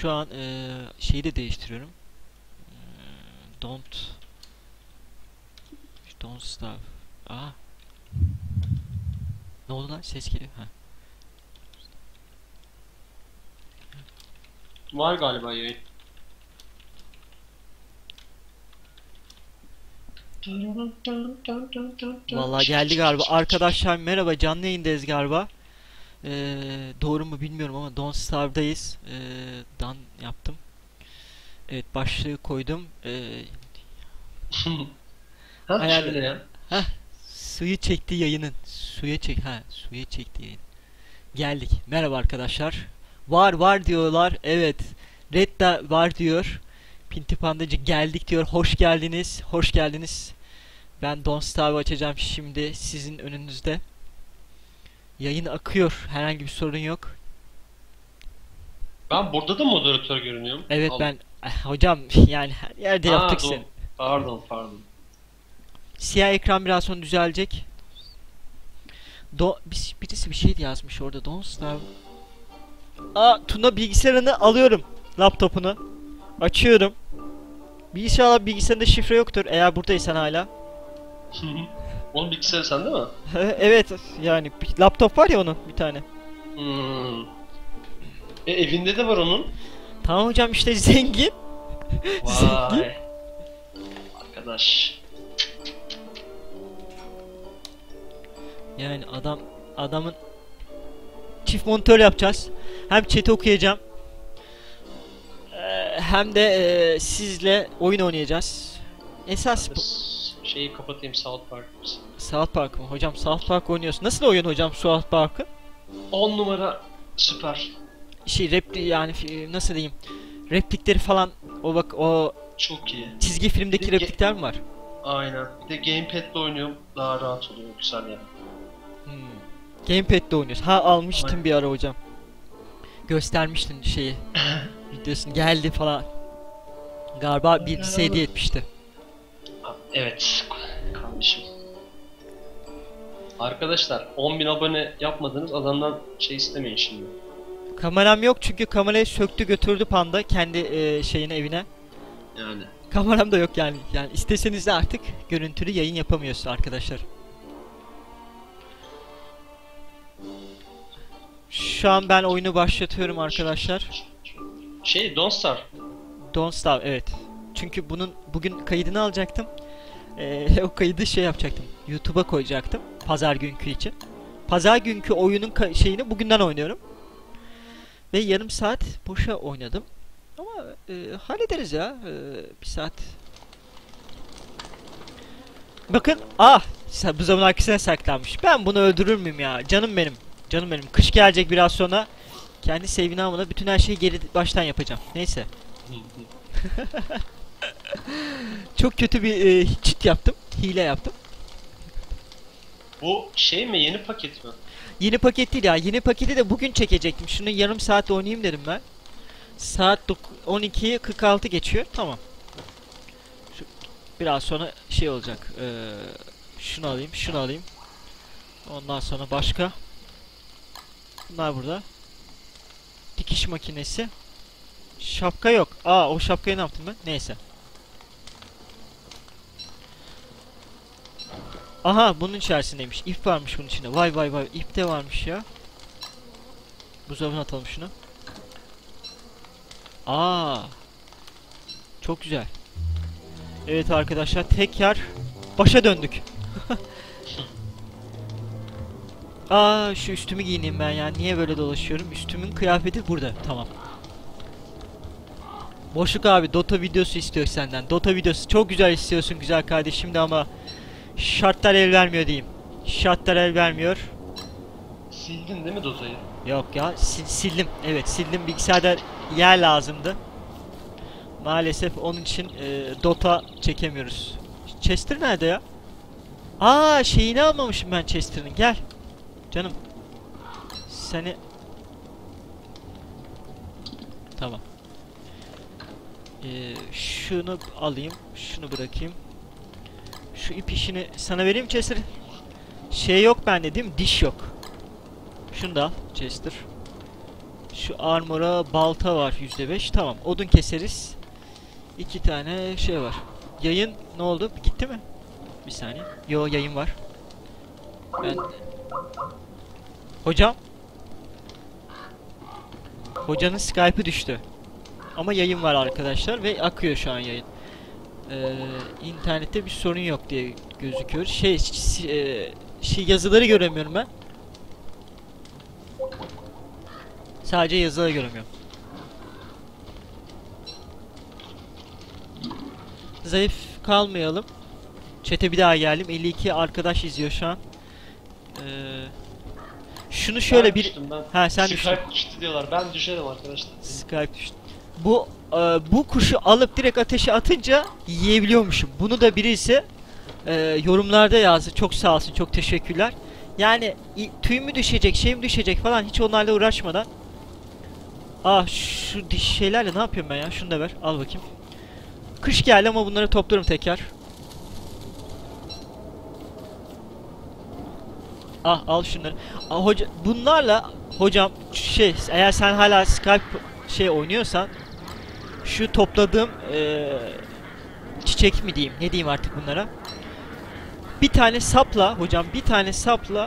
Şu an eee, şeyi de değiştiriyorum. Eee, don't Don't stop. Aa. Ne oldu lan? Ses geliyor. Ha. Var galiba yayın. Vallahi geldi galiba. Arkadaşlar merhaba. Canlı yayındayız galiba. Eee, doğru mu bilmiyorum ama Don't Starve'dayız. Eee, dan yaptım. Evet başlığı koydum. Eee, ha Ayar- şöyle ya. suyu çekti yayının. Suya çek ha suya çekti yayın. Geldik. Merhaba arkadaşlar. Var var diyorlar. Evet. Red de var diyor. Pinti Pandacı geldik diyor. Hoş geldiniz. Hoş geldiniz. Ben Don't Starve açacağım şimdi sizin önünüzde. Yayın akıyor. Herhangi bir sorun yok. Ben burada da moderatör görünüyorum. Evet Allah. ben Eh, hocam yani her yerde Ha, yaptık seni. Pardon pardon. Siyah ekran biraz sonra düzelecek. Do bir- birisi bir şey yazmış orada. Don't Starve. Aa Tuna bilgisayarını alıyorum. Laptopunu. Açıyorum. Bir inşallah bilgisayarında şifre yoktur eğer buradaysan hala. Onun bilgisayarı sende mi? evet yani laptop var ya onun bir tane. Hmm. E evinde de var onun. Tamam hocam işte zengin. Zengin. Vay. Arkadaş. Yani adam adamın çift monitör yapacağız. Hem chat'i okuyacağım. Eee, hem de eee, sizle oyun oynayacağız. Esas bu. Şeyi kapatayım South Park. South Park mı? Hocam South Park oynuyorsun. Nasıl oyun hocam South Park'ı? 10 numara süper. Şey repli yani nasıl diyeyim? Replikleri falan o bak o Çok iyi. çizgi filmdeki Bir replikler mi var? Aynen. Bir de gamepad'le oynuyorum. Daha rahat oluyor. Güzel yani. Hmm. Gamepad'de oynuyorsun. Ha almıştım Aynen. bir ara hocam. Göstermiştin şeyi. Videosunu geldi falan. Galiba birisi hediye etmişti. Evet. Kardeşim. Arkadaşlar 10.000 abone yapmadınız adamdan şey istemeyin şimdi. Kameram yok çünkü kamerayı söktü götürdü panda kendi e, şeyine evine. Yani. Kameram da yok yani. Yani isteseniz de artık görüntülü yayın yapamıyoruz arkadaşlar. Şu an ben oyunu başlatıyorum arkadaşlar. Şey Don't Star. Don't Starve evet. Çünkü bunun bugün kaydını alacaktım. Ee, o kaydı şey yapacaktım. YouTube'a koyacaktım. Pazar günkü için. Pazar günkü oyunun şeyini bugünden oynuyorum. Ve yarım saat boşa oynadım. Ama e, hallederiz ya. E, bir saat. Bakın. Ah! Bu zaman arkasına saklanmış. Ben bunu öldürür müyüm ya? Canım benim. Canım benim. Kış gelecek biraz sonra. Kendi sevgini almadan bütün her şeyi geri baştan yapacağım. Neyse. Çok kötü bir e, cheat yaptım. Hile yaptım. Bu şey mi yeni paket mi? Yeni paket değil ya. Yeni paketi de bugün çekecektim. Şunu yarım saat oynayayım dedim ben. Saat dok- 12'yi 46 geçiyor. Tamam. Şu, biraz sonra şey olacak. Ee, şunu alayım, şunu alayım. Ondan sonra başka. Bunlar burada. Dikiş makinesi. Şapka yok. Aa o şapkayı ne yaptım ben? Neyse. Aha bunun içerisindeymiş. İp varmış bunun içinde. Vay vay vay. İp de varmış ya. Buzdolabına atalım şunu. Aa. Çok güzel. Evet arkadaşlar tekrar başa döndük. Aa şu üstümü giyineyim ben ya. Niye böyle dolaşıyorum? Üstümün kıyafeti burada. Tamam. Boşluk abi Dota videosu istiyor senden. Dota videosu çok güzel istiyorsun güzel kardeşim de ama şartlar el vermiyor diyeyim. Şartlar el vermiyor. Sildin değil mi Dota'yı? Yok ya sil- sildim. Evet sildim. Bilgisayarda yer lazımdı. Maalesef onun için e, Dota çekemiyoruz. Chester nerede ya? Aa şeyini almamışım ben Chester'ın. Gel. Canım. Seni Tamam. Ee, şunu alayım. Şunu bırakayım. Şu ip işini sana vereyim Chester. Şey yok bende değil mi? Diş yok. Şunu da al Chester. Şu armora balta var %5. Tamam. Odun keseriz. İki tane şey var. Yayın ne oldu? Gitti mi? Bir saniye. Yo yayın var. Ben Hocam Hocanın Skype'ı düştü. Ama yayın var arkadaşlar ve akıyor şu an yayın. Ee, internette bir sorun yok diye gözüküyor. Şey, e, şey yazıları göremiyorum ben. Sadece yazıları göremiyorum. Zayıf kalmayalım. Çete bir daha geldim. 52 arkadaş izliyor şu an. Ee, şunu şöyle Ben bir ben. Ha sen düştün. Skype düştü diyorlar. Ben düşerim arkadaşlar. Skype düştü. Bu e, bu kuşu alıp direkt ateşe atınca yiyebiliyormuşum. Bunu da birisi e, yorumlarda yazdı. Çok sağ olsun, çok teşekkürler. Yani tüy mü düşecek, şey mi düşecek falan hiç onlarla uğraşmadan. Ah şu diş şeylerle ne yapıyorum ben ya? Şunu da ver. Al bakayım. Kış geldi ama bunları toplarım tekrar. Ah al şunları. Ah, hoca bunlarla hocam şey eğer sen hala Skype şey oynuyorsan şu topladığım eee, çiçek mi diyeyim ne diyeyim artık bunlara. Bir tane sapla hocam bir tane sapla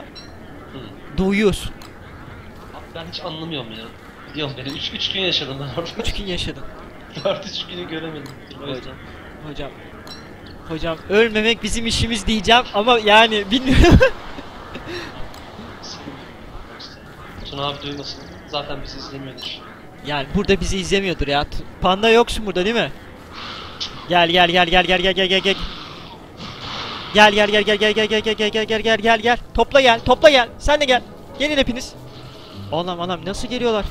Hı. doyuyorsun. Ben hiç anlamıyorum ya. Biliyorum beni 3 3 gün yaşadım ben orada. 3 gün yaşadın. 4 3 günü göremedim. Hocam. Hocam. Hocam ölmemek bizim işimiz diyeceğim ama yani bilmiyorum. Tuna abi duymasın. Zaten bizi izlemiyordur. Yani burada bizi izlemiyordur ya. Panda yoksun burada değil mi? Gel gel gel gel gel gel gel gel gel. Gel gel gel gel gel gel gel gel gel gel gel gel gel gel. Topla gel topla gel. Sen de gel. Gelin hepiniz. Anam anam nasıl geliyorlar?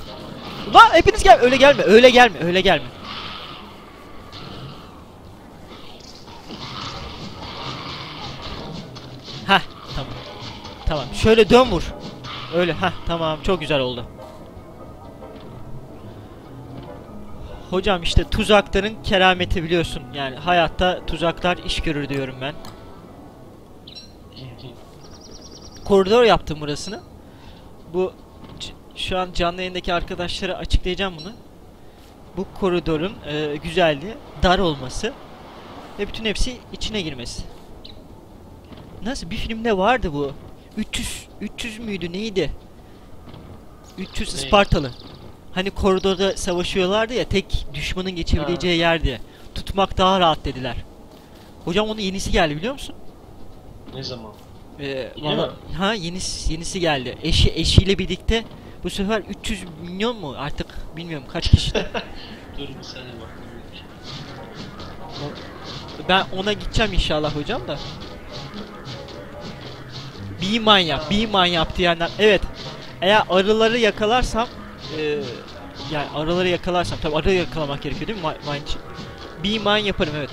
Lan hepiniz gel. Öyle gelme. Öyle gelme. Öyle gelme. Hah tamam. Tamam. Şöyle dön vur. Öyle ha tamam çok güzel oldu. Hocam işte tuzakların kerameti biliyorsun. Yani hayatta tuzaklar iş görür diyorum ben. Koridor yaptım burasını. Bu şu an canlı yayındaki arkadaşlara açıklayacağım bunu. Bu koridorun e, güzelliği dar olması ve bütün hepsi içine girmesi. Nasıl bir filmde vardı bu? 300 300 müydü neydi? 300 Ne? Spartalı. Hani koridorda savaşıyorlardı ya tek düşmanın geçebileceği yer diye. Tutmak daha rahat dediler. Hocam onun yenisi geldi biliyor musun? ne zaman? Ee, Yine valla- ha yenisi yenisi geldi. Eşi eşiyle birlikte bu sefer 300 milyon mu artık bilmiyorum kaç kişi. Dur bir saniye bak. ben ona gideceğim inşallah hocam da. Beeman yap, Beeman yap diyenler. Evet. Eğer arıları yakalarsam eee yani arıları yakalarsam tabi arı yakalamak gerekiyor değil mi? Mine için. Beeman yaparım evet.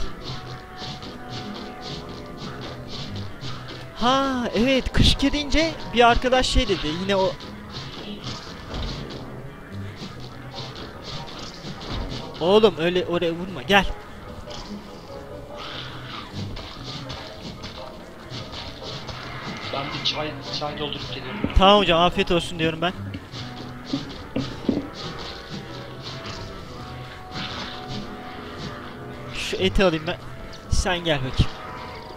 Ha evet kış gelince bir arkadaş şey dedi yine o Oğlum öyle oraya vurma gel. Ben bir çay çay doldurup geliyorum. Tamam hocam afiyet olsun diyorum ben. Eti alayım ben. Sen gel bakayım.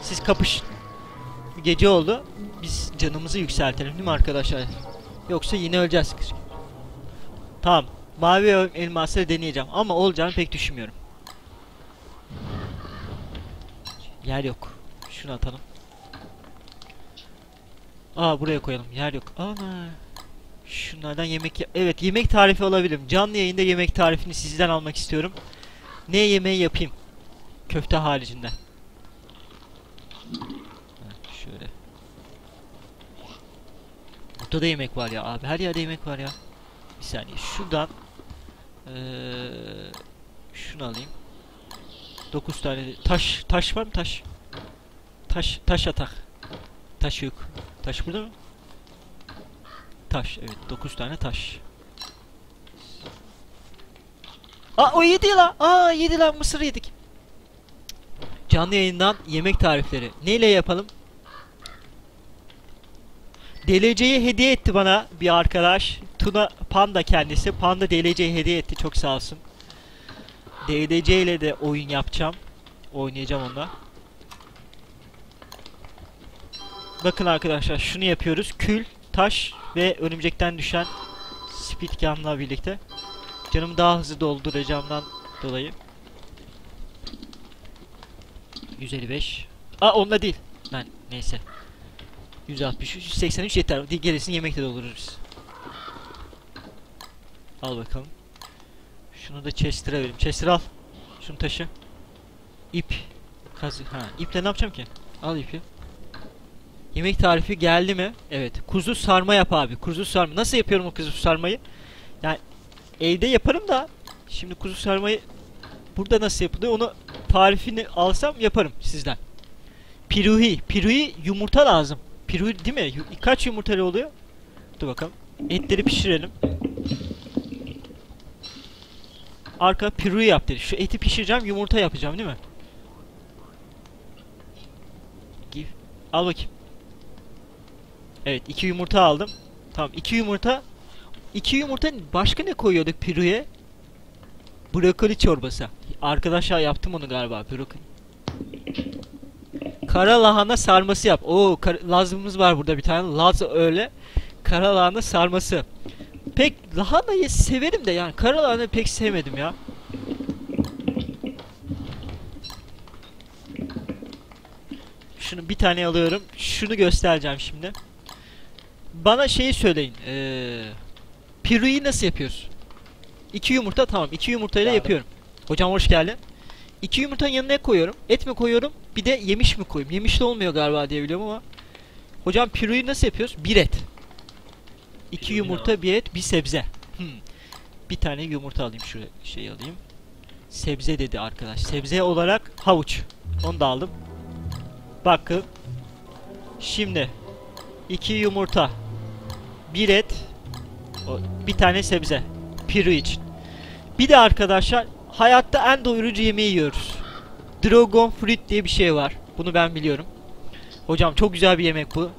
Siz kapışın. Gece oldu. Biz canımızı yükseltelim değil mi arkadaşlar? Yoksa yine öleceğiz. Tamam. Mavi el- elmasları deneyeceğim ama olacağını pek düşünmüyorum. Yer yok. Şunu atalım. Aa buraya koyalım. Yer yok. Ana. Şunlardan yemek Evet yemek tarifi alabilirim. Canlı yayında yemek tarifini sizden almak istiyorum. Ne yemeği yapayım? Köfte haricinde. Ha, şöyle. Burada da yemek var ya abi. Her yerde yemek var ya. Bir saniye. Şuradan eee şunu alayım. 9 tane taş taş var mı taş? Taş taş atak. Taş yok. Taş burada mı? Taş evet 9 tane taş. Aa o yedi la. Aa yedi lan mısır yedik. Canlı yayından yemek tarifleri. Neyle yapalım? DLC'yi hediye etti bana bir arkadaş. Tuna Panda kendisi. Panda DLC'yi hediye etti. Çok sağ olsun. DLC ile de oyun yapacağım. Oynayacağım onunla. Bakın arkadaşlar şunu yapıyoruz. Kül, taş ve örümcekten düşen speed gun'la birlikte. Canımı daha hızlı dolduracağımdan dolayı. 155. Aa onunla değil. Ben neyse. 163, 183 yeter. Gerisini yemekle doldururuz. Al bakalım. Şunu da Chester'a vereyim. Chester al. Şunu taşı. İp. Kazı. Ha, iple ne yapacağım ki? Al ipi. Yemek tarifi geldi mi? Evet. Kuzu sarma yap abi. Kuzu sarma. Nasıl yapıyorum o kuzu sarmayı? Yani evde yaparım da şimdi kuzu sarmayı burada nasıl yapılıyor onu tarifini alsam yaparım sizden. Piruhi. Piruhi yumurta lazım. Piruhi değil mi? Kaç yumurtalı oluyor? Dur bakalım. Etleri pişirelim. Arka piruhi yap dedi. Şu eti pişireceğim yumurta yapacağım değil mi? Al bakayım. Evet iki yumurta aldım. Tamam iki yumurta. İki yumurta başka ne koyuyorduk piruye? Brokoli çorbası. Arkadaşlar yaptım onu galiba brokoli. Kara lahana sarması yap. Oo Lazımız var burada bir tane. Laz öyle. Kara lahana sarması. Pek lahanayı severim de yani kara lahanayı pek sevmedim ya. Şunu bir tane alıyorum. Şunu göstereceğim şimdi. Bana şeyi söyleyin. Ee, piruyi nasıl yapıyoruz? İki yumurta tamam. iki yumurtayla Geldim. yapıyorum. Hocam hoş geldin. İki yumurtanın yanına koyuyorum? Et mi koyuyorum? Bir de yemiş mi koyayım? Yemiş de olmuyor galiba diye biliyorum ama. Hocam piruyu nasıl yapıyoruz? Bir et. İki Piruyu ne yumurta, bir et, bir sebze. Hmm. Bir tane yumurta alayım şuraya şey alayım. Sebze dedi arkadaş. Sebze olarak havuç. Onu da aldım. Bakın. Şimdi iki yumurta, bir et, bir tane sebze. Piru için. Bir de arkadaşlar hayatta en doyurucu yemeği yiyoruz. Dragon fruit diye bir şey var. Bunu ben biliyorum. Hocam çok güzel bir yemek bu.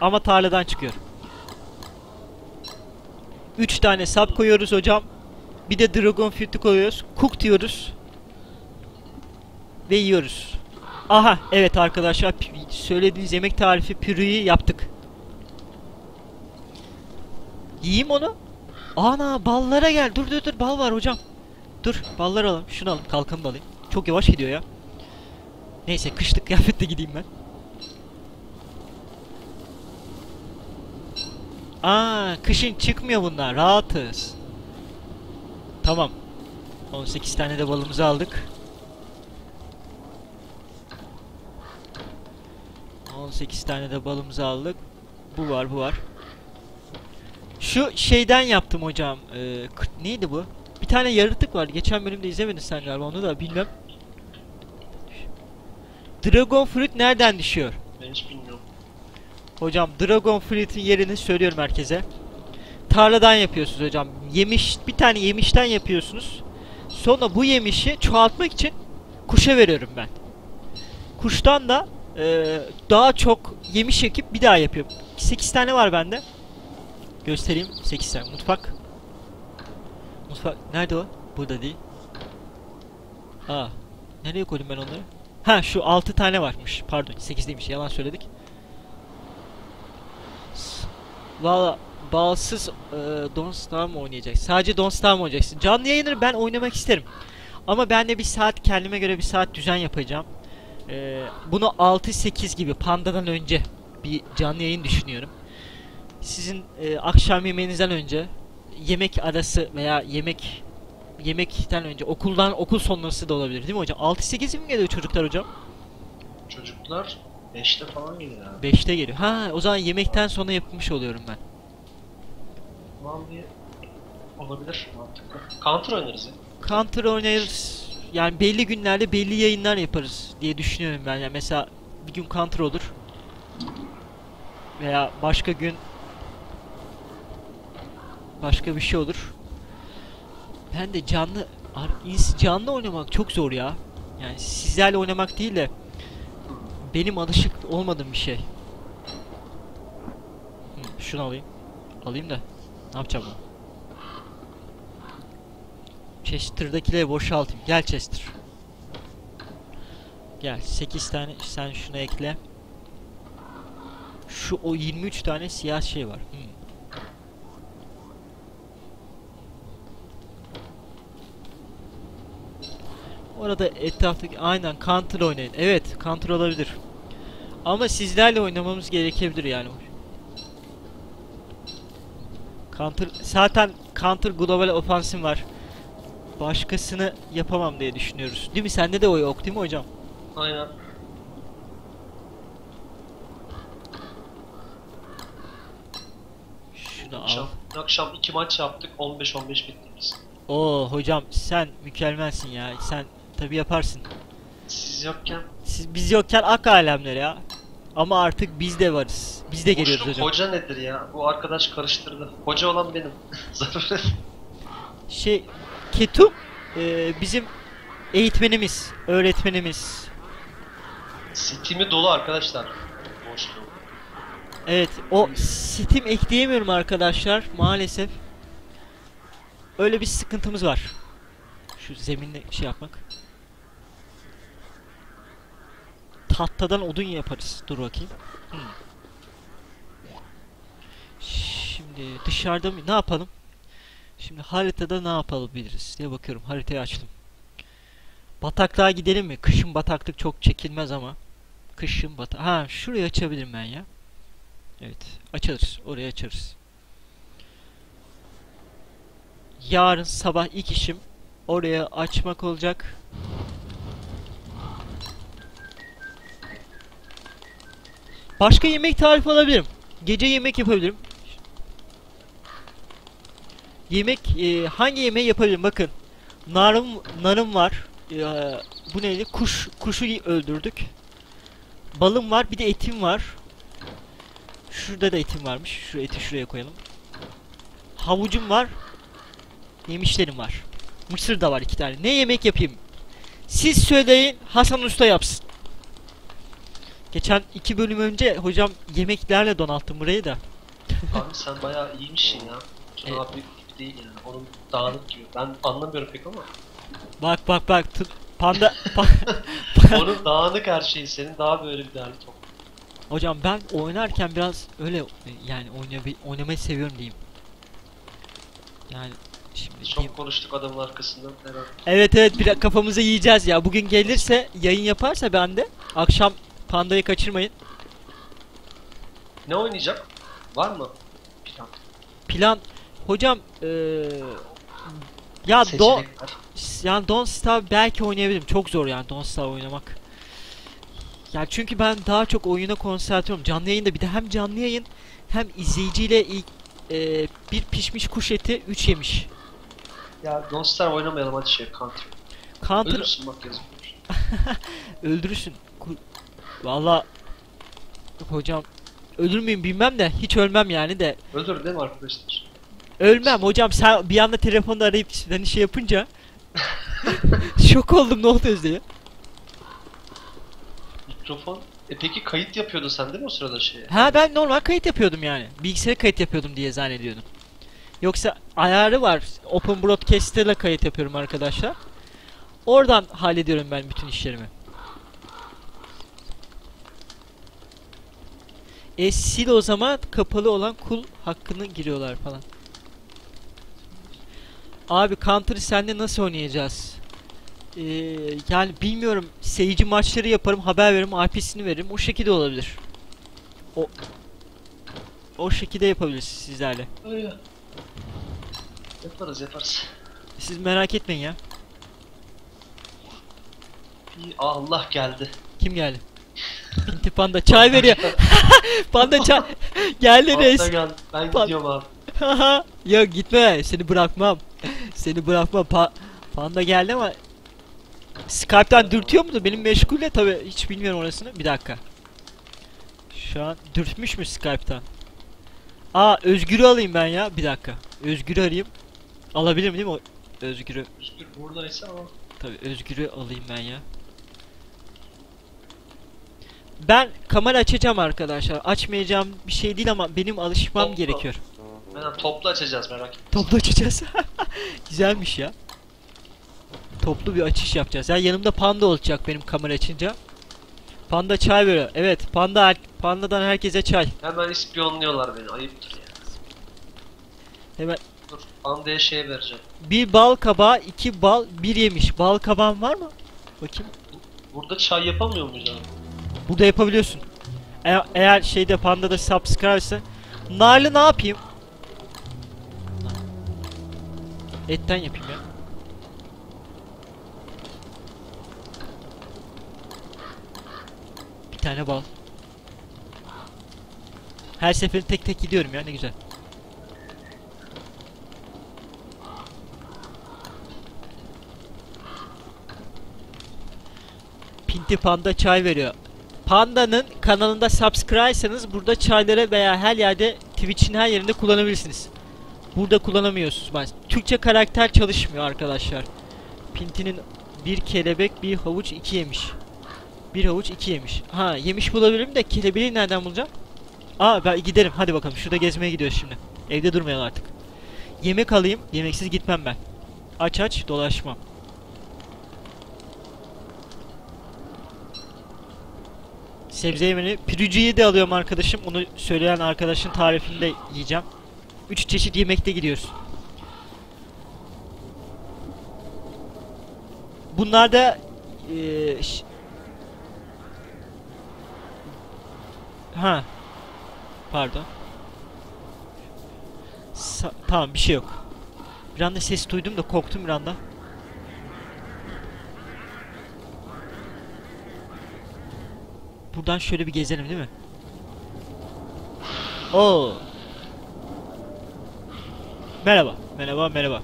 Ama tarladan çıkıyor. 3 tane sap koyuyoruz hocam. Bir de dragon fruit'ü koyuyoruz. Cook diyoruz. Ve yiyoruz. Aha evet arkadaşlar söylediğiniz yemek tarifi pürüyü yaptık. Yiyeyim onu. Ana ballara gel. Dur dur dur bal var hocam. Dur ballar alalım. Şunu alalım. Kalkanı da alayım. Çok yavaş gidiyor ya. Neyse kışlık kıyafetle gideyim ben. Aa kışın çıkmıyor bunlar. Rahatız. Tamam. 18 tane de balımızı aldık. 18 tane de balımızı aldık. Bu var, bu var. Şu şeyden yaptım hocam. Ee, neydi bu? Bir tane yaratık var. Geçen bölümde izlemedin sen galiba onu da bilmem. Dragon Fruit nereden düşüyor? Ben hiç bilmiyorum. Hocam Dragon Fruit'in yerini söylüyorum herkese. Tarladan yapıyorsunuz hocam. Yemiş bir tane yemişten yapıyorsunuz. Sonra bu yemişi çoğaltmak için kuşa veriyorum ben. Kuştan da eee, daha çok yemiş ekip bir daha yapıyorum. 8 tane var bende. Göstereyim 8 tane. Mutfak. Mutfak nerede o? Burada değil. Aa. Nereye koydum ben onları? Ha şu 6 tane varmış. Pardon 8 değilmiş. Yalan söyledik. Valla bağımsız e, Don't Starve mı oynayacak? Sadece Don't Starve mı oynayacaksın? Canlı yayınları ben oynamak isterim. Ama ben de bir saat kendime göre bir saat düzen yapacağım. E, bunu 6-8 gibi Panda'dan önce bir canlı yayın düşünüyorum. Sizin e, akşam yemeğinizden önce yemek arası veya yemek yemekten önce okuldan okul sonrası da olabilir değil mi hocam? 6-8 mi geliyor çocuklar hocam? Çocuklar 5'te falan geliyor abi. 5'te geliyor. Ha o zaman yemekten sonra yapmış oluyorum ben. Vallahi olabilir mantıklı. Counter oynarız ya. Counter oynarız. Yani belli günlerde belli yayınlar yaparız diye düşünüyorum ben. Yani mesela bir gün Counter olur. Veya başka gün başka bir şey olur. Ben de canlı canlı oynamak çok zor ya. Yani sizlerle oynamak değil de benim alışık olmadığım bir şey. Şunu alayım. Alayım da. Ne yapacağım bunu? Chester'dakileri boşaltayım. Gel Chester. Gel 8 tane sen şunu ekle. Şu o 23 tane siyah şey var. Hmm. Orada etraftaki aynen counter oynayın. Evet counter olabilir. Ama sizlerle oynamamız gerekebilir yani. Counter zaten counter global ofansif var. Başkasını yapamam diye düşünüyoruz. Değil mi? Sende de o yok değil mi hocam? Aynen. Şunu al. Akşam, iki maç yaptık. 15-15 bittik biz. Oo hocam sen mükemmelsin ya. Sen tabi yaparsın. Siz yokken Siz biz yokken ak alemler ya. Ama artık biz de varız. Biz de geliyoruz boşluk hocam. hoca nedir ya? Bu arkadaş karıştırdı. Hoca olan benim. Şey Ketum e, bizim eğitmenimiz, öğretmenimiz. Steam'i dolu arkadaşlar. Boşluğu. Evet o Steam ekleyemiyorum arkadaşlar maalesef. Öyle bir sıkıntımız var. Şu zeminle şey yapmak. Tahtadan odun yaparız. Dur bakayım. Hmm. Şimdi dışarıda mı? Ne yapalım? Şimdi haritada ne yapabiliriz diye bakıyorum. Haritayı açtım. Bataklığa gidelim mi? Kışın bataklık çok çekilmez ama. Kışın batak... Ha şurayı açabilirim ben ya. Evet. Açarız. Orayı açarız. Yarın sabah ilk işim oraya açmak olacak. Başka yemek tarifi alabilirim. Gece yemek yapabilirim. Yemek e, hangi yemeği yapabilirim? Bakın. Narım narım var. E, bu neydi? Kuş kuşu öldürdük. Balım var, bir de etim var. Şurada da etim varmış. Şu eti şuraya koyalım. Havucum var. Yemişlerim var. Mısır da var iki tane. Ne yemek yapayım? Siz söyleyin Hasan Usta yapsın. Geçen iki bölüm önce hocam yemeklerle donalttım burayı da. Abi sen bayağı iyiymişsin ya. Tuna Evet. abi gibi değil yani. Onun dağınık gibi. Ben anlamıyorum pek ama. Bak bak bak. tut- Panda. pa- Onun dağınık her şeyi. Senin daha böyle bir derli top. hocam ben oynarken biraz öyle e, yani oynamayı, oynamayı seviyorum diyeyim. Yani şimdi diyeyim- Çok konuştuk adamın arkasından herhalde. Evet evet bir kafamıza yiyeceğiz ya. Bugün gelirse yayın yaparsa ben de akşam pandayı kaçırmayın. Ne oynayacak? Var mı? Plan. Plan hocam eee ya do Seçenekler. yani Don't Starve belki oynayabilirim. Çok zor yani Don't Starve oynamak. Ya çünkü ben daha çok oyuna konsantre. Canlı yayında bir de hem canlı yayın hem izleyiciyle ilk eee, bir pişmiş kuş eti 3 yemiş. Ya Don't Starve oynamayalım hadi şey Counter. Counter Ölürsün bak yazmış. öldürürsün. Valla hocam ölür müyüm bilmem de hiç ölmem yani de Öldür değil mi arkadaşlar? Ölmem hocam sen bir anda telefonda arayıp hani şey yapınca şok oldum ne oldu diye. Mikrofon. E peki kayıt yapıyordun sen değil mi o sırada şeye? Ha ben normal kayıt yapıyordum yani. Bilgisayara kayıt yapıyordum diye zannediyordum. Yoksa ayarı var. Open Broadcaster'la kayıt yapıyorum arkadaşlar. Oradan hallediyorum ben bütün işlerimi. E sil o zaman kapalı olan kul hakkını giriyorlar falan. Abi Counter'ı senle nasıl oynayacağız? Ee, yani bilmiyorum. Seyirci maçları yaparım, haber veririm, IP'sini veririm. O şekilde olabilir. O o şekilde yapabiliriz sizlerle. Öyle. Yaparız yaparız. Siz merak etmeyin ya. Allah geldi. Kim geldi? Pinti Panda çay veriyor. Panda çay. geldi reis. Hafta geldi. Ben Bak. gidiyorum abi. Yok gitme. Seni bırakmam. Seni bırakmam. Pa Panda geldi ama Skype'tan dürtüyor mu da benim meşgulle tabi hiç bilmiyorum orasını. Bir dakika. Şu an dürtmüş mü Skype'tan? Aa Özgür'ü alayım ben ya. Bir dakika. Özgür'ü arayayım. Alabilirim değil mi o Özgür'ü? Özgür buradaysa ama. Tabii Özgür'ü alayım ben ya. Ben kamera açacağım arkadaşlar. Açmayacağım bir şey değil ama benim alışmam Oldu. gerekiyor. Aynen toplu açacağız merak etme. Toplu açacağız. Güzelmiş ya. Toplu bir açış yapacağız. Ya yanımda panda olacak benim kamera açınca. Panda çay veriyor. Evet, panda pandadan herkese çay. Hemen ispiyonluyorlar beni ayıptır ya. Hemen Dur pandaya şey vereceğim. bir bal kabağı, iki bal, bir yemiş. Bal kabağın var mı? Bakayım. Burada çay yapamıyor muyuz abi? Burada yapabiliyorsun. E- eğer şeyde pandada subscribe ise narlı ne yapayım? Etten yapayım ya. Bir tane bal. Her seferinde tek tek gidiyorum ya ne güzel. Pinti Panda çay veriyor. Panda'nın kanalında subscribe'sanız burada çayları veya her yerde Twitch'in her yerinde kullanabilirsiniz. Burada kullanamıyorsunuz. Ben Türkçe karakter çalışmıyor arkadaşlar. Pinti'nin bir kelebek, bir havuç, iki yemiş. Bir havuç, iki yemiş. Ha, yemiş bulabilirim de kelebeği nereden bulacağım? Aa, ben giderim. Hadi bakalım. Şurada gezmeye gidiyoruz şimdi. Evde durmayalım artık. Yemek alayım. Yemeksiz gitmem ben. Aç aç dolaşmam. Sebze yemeğini. Pirucuyu de alıyorum arkadaşım. Onu söyleyen arkadaşın tarifini de yiyeceğim. Üç çeşit yemekte gidiyoruz. Bunlar da ş- Ha. Pardon. Sa- tamam bir şey yok. Bir anda ses duydum da korktum bir anda. Buradan şöyle bir gezelim değil mi? Oo. Merhaba. Merhaba, merhaba.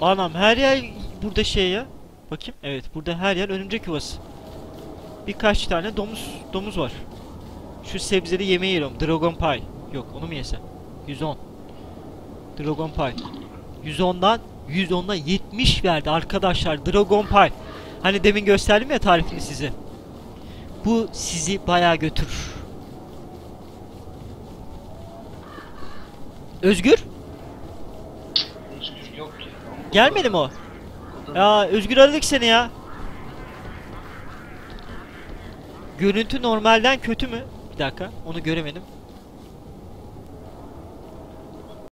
Anam her yer burada şey ya. Bakayım. Evet, burada her yer örümcek yuvası. Birkaç tane domuz domuz var. Şu sebzeli yemeği yiyorum. Dragon Pie. Yok, onu mu yesem? 110. Dragon Pie. 110'dan 110'dan 70 verdi arkadaşlar. Dragon Pie. Hani demin gösterdim ya tarifini size. Bu sizi bayağı götürür. Özgür? Özgür ya. Gelmedi mi o? Ya Özgür aradık seni ya. Görüntü normalden kötü mü? Bir dakika onu göremedim.